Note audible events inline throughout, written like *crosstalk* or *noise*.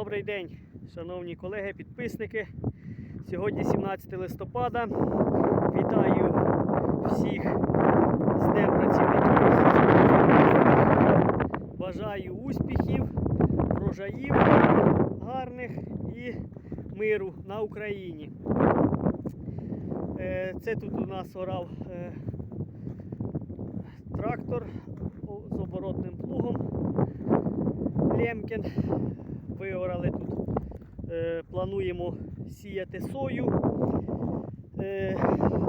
Добрий день, шановні колеги, підписники. Сьогодні 17 листопада. Вітаю всіх з Днем працівників. Бажаю успіхів, врожаїв гарних і миру на Україні. Е, Це тут у нас орав е, трактор з оборотним плугом. Лємкін. Виорали тут. Е, плануємо сіяти сою. Е,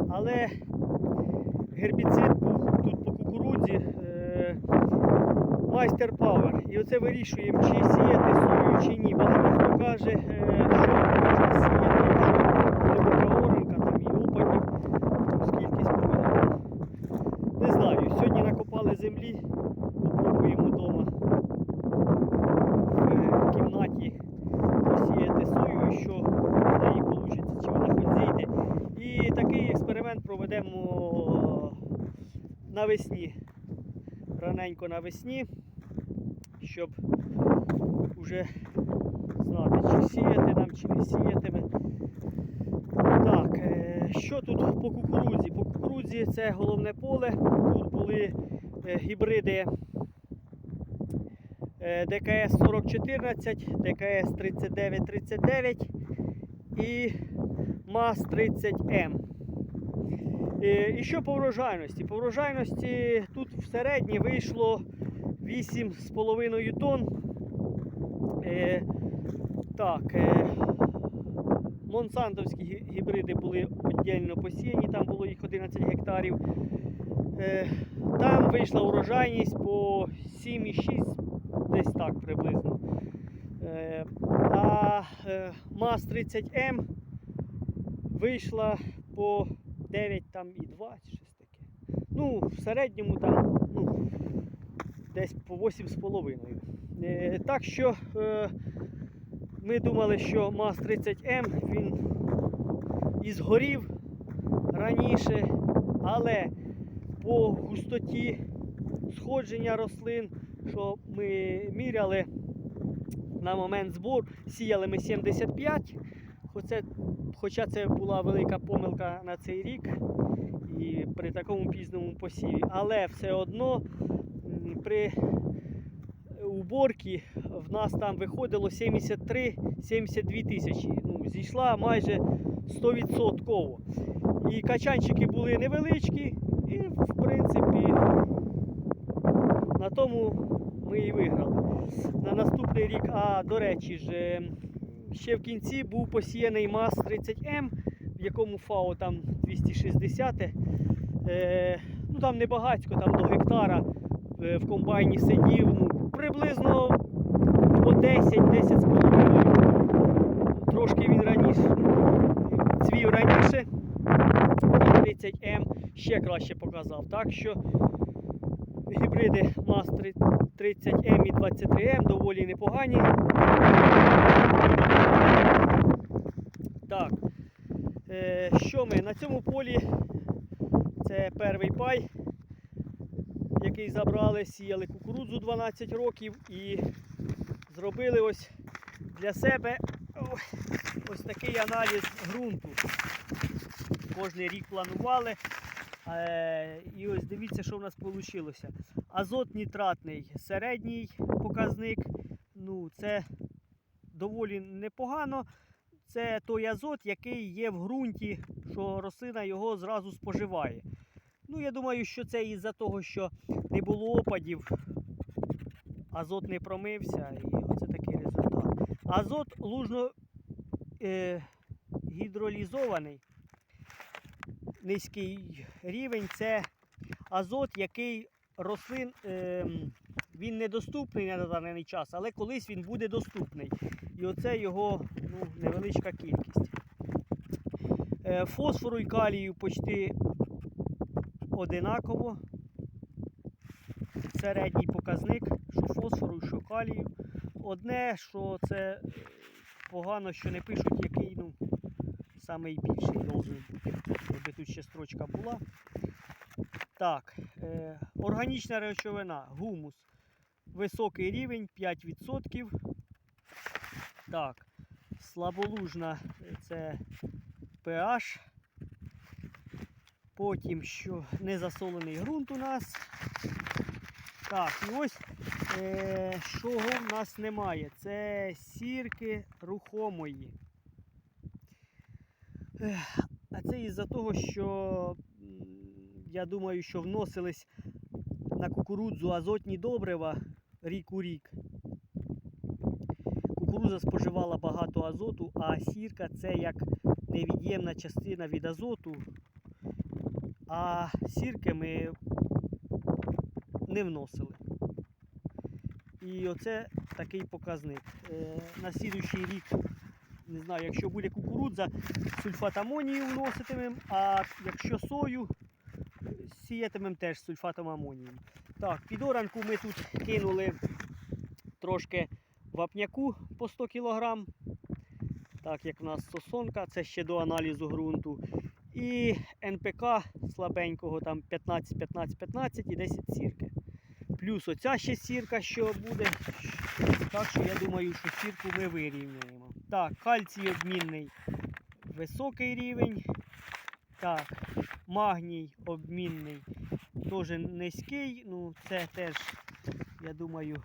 але гербіцид був тут по кукурудзі е, майстер павер. І оце вирішуємо, чи сіяти сою, чи ні. Багато хто каже, е, що можна сіяти, якщо глибока оранка, там і опадів, скількись повинна. Не знаю. Сьогодні накопали землі, попробуємо вдома в кімнаті посіяти сою, що з неї вийде, чи вона хоч зійде. І такий експеримент навесні, раненько навесні, щоб вже знати, чи сіяти нам, чи не сіятиме. Так, е, що тут по кукурудзі? По кукурудзі це головне поле. Тут були е, гібриди е, ДКС 4014, ДКС 3939 і МАЗ 30М. Е, І що по врожайності? По врожайності тут в середнє вийшло 8,5 тонн. Е, Так, е, Монсантовські гібриди були віддільно посіяні, там було їх 11 гектарів. Там вийшла урожайність по 7,6, десь так приблизно. А МАЗ 30М вийшла по 9 там і 2, щось таке. Ну, в середньому там ну, десь по 8,5. Е, Так що е, ми думали, що МАЗ 30М він і згорів раніше, але по густоті сходження рослин, що ми міряли на момент збору, сіяли ми 75, хоча, це була велика помилка на цей рік і при такому пізному посіві. Але все одно при уборці в нас там виходило 73-72 тисячі. Ну, зійшла майже 100%. І качанчики були невеличкі, і в принципі на тому ми і виграли. На наступний рік, а до речі ж, е, ще в кінці був посіяний МАЗ 30М, в якому ФАО там 260. Е, ну там не багатько, там до гектара е, в комбайні сидів. Ну, приблизно по 10-10 з половиною. Трошки він раніше цвів раніше. І 30М ще краще показав. Так що гібриди МАЗ 30М і 23М доволі непогані. Так. Е, що ми? На цьому полі це перший пай, який забрали, сіяли кукурудзу 12 років і зробили ось для себе ось такий аналіз ґрунту. Кожний рік планували. Е, і ось дивіться, що в нас вийшло. Азот нітратний середній показник. Ну, це доволі непогано. Це той азот, який є в ґрунті, що рослина його зразу споживає. Ну, я думаю, що це із-за того, що не було опадів, азот не промився, і оце такий результат. Азот лужно е, гідролізований, низький рівень це азот, який рослин ем, він недоступний на даний час, але колись він буде доступний. І оце його ну, невеличка кількість. Е, Фосфору і калію почти одинаково. Середній показник, що фосфору, що калію. Одне, що це е, погано, що не пишуть, який ну, самий більший должен бути. Якби тут ще строчка була. Так, е, органічна речовина, гумус. Високий рівень 5%. Так, слаболужна е, це pH. Потім що незасолений ґрунт у нас. Так, і ось е, в нас немає. Це сірки рухомої. А це із-за того, що я думаю, що вносились на кукурудзу азотні добрива рік у рік. Кукурудза споживала багато азоту, а сірка це як невід'ємна частина від азоту. А сірки ми не вносили. І оце такий показник. Е, на слідуючий рік, не знаю, якщо буде кукурудза, сульфат амонію вноситимемо, а якщо сою, сіятимемо теж сульфатом амонію. Так, під оранку ми тут кинули трошки вапняку по 100 кг. Так, як в нас сосонка, це ще до аналізу ґрунту. І НПК слабенького, там 15, 15, 15 і 10 сірки. Плюс оця ще сірка, що буде. Так що я думаю, що сірку ми вирівнюємо. Так, кальцій обмінний високий рівень. Так, магній обмінний теж низький. Ну, це теж, я думаю,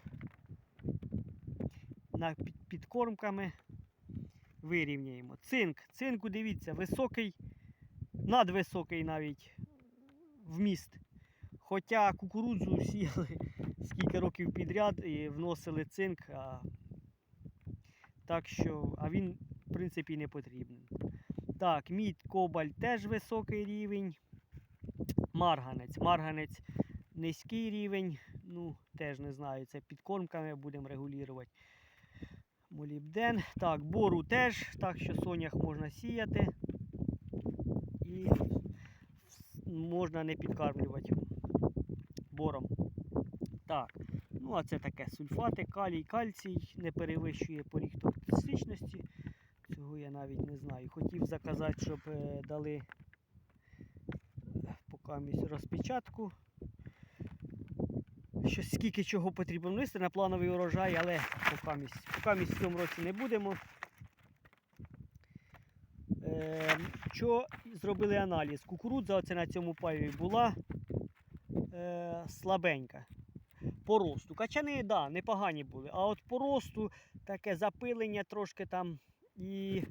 на під- підкормками вирівняємо. Цинк. Цинку, дивіться, високий, надвисокий навіть вміст. Хоча кукурудзу сіяли *laughs* скільки років підряд і вносили цинк, а, так що, а він, в принципі, не потрібен. Так, мідь, кобальт теж високий рівень. Марганець. Марганець низький рівень. Ну, теж не знаю, це підкормками будемо регулювати. Молібден. Так, бору теж, так що сонях можна сіяти. І можна не підкармлювати бором. Так, ну а це таке сульфати, калій, кальцій не перевищує поріг токсичності. Цього я навіть не знаю. Хотів заказати, щоб е, дали е, розпечатку. Що скільки чого потрібно внести на плановий урожай, але. Поки місць в цьому році не будемо. Е, що зробили аналіз? Кукурудза оце на цьому паєві була е, слабенька. По росту. Качани, да, непогані були. А от по росту таке запилення трошки там і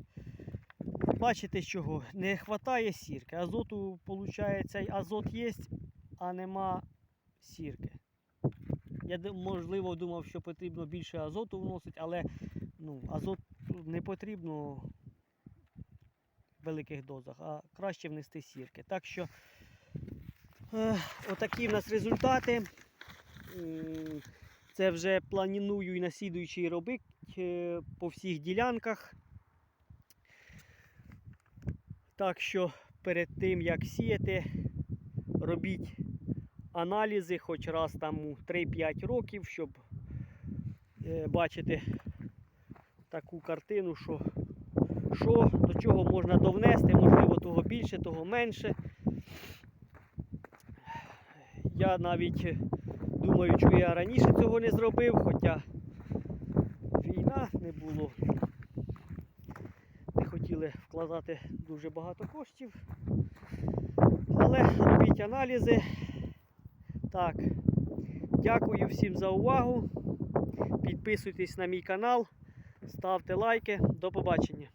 бачите чого? Не вистачає сірки. Азоту, виходить, азот є, а нема сірки. Я можливо думав, що потрібно більше азоту вносити, але ну, азот не потрібно в великих дозах, а краще внести сірки. Так що е, отакі в нас результати. Це вже планую і на слідуючий робити е, по всіх ділянках. Так що перед тим як сіяти, робіть аналізи хоч раз там у 3-5 років, щоб е, бачити таку картину, що, що до чого можна довнести, можливо, того більше, того менше. Я навіть е, думаю, що я раніше цього не зробив, хоча війна не було. Не вкладати дуже багато коштів. Але робіть аналізи. Так, дякую всім за увагу. Підписуйтесь на мій канал, ставте лайки. До побачення.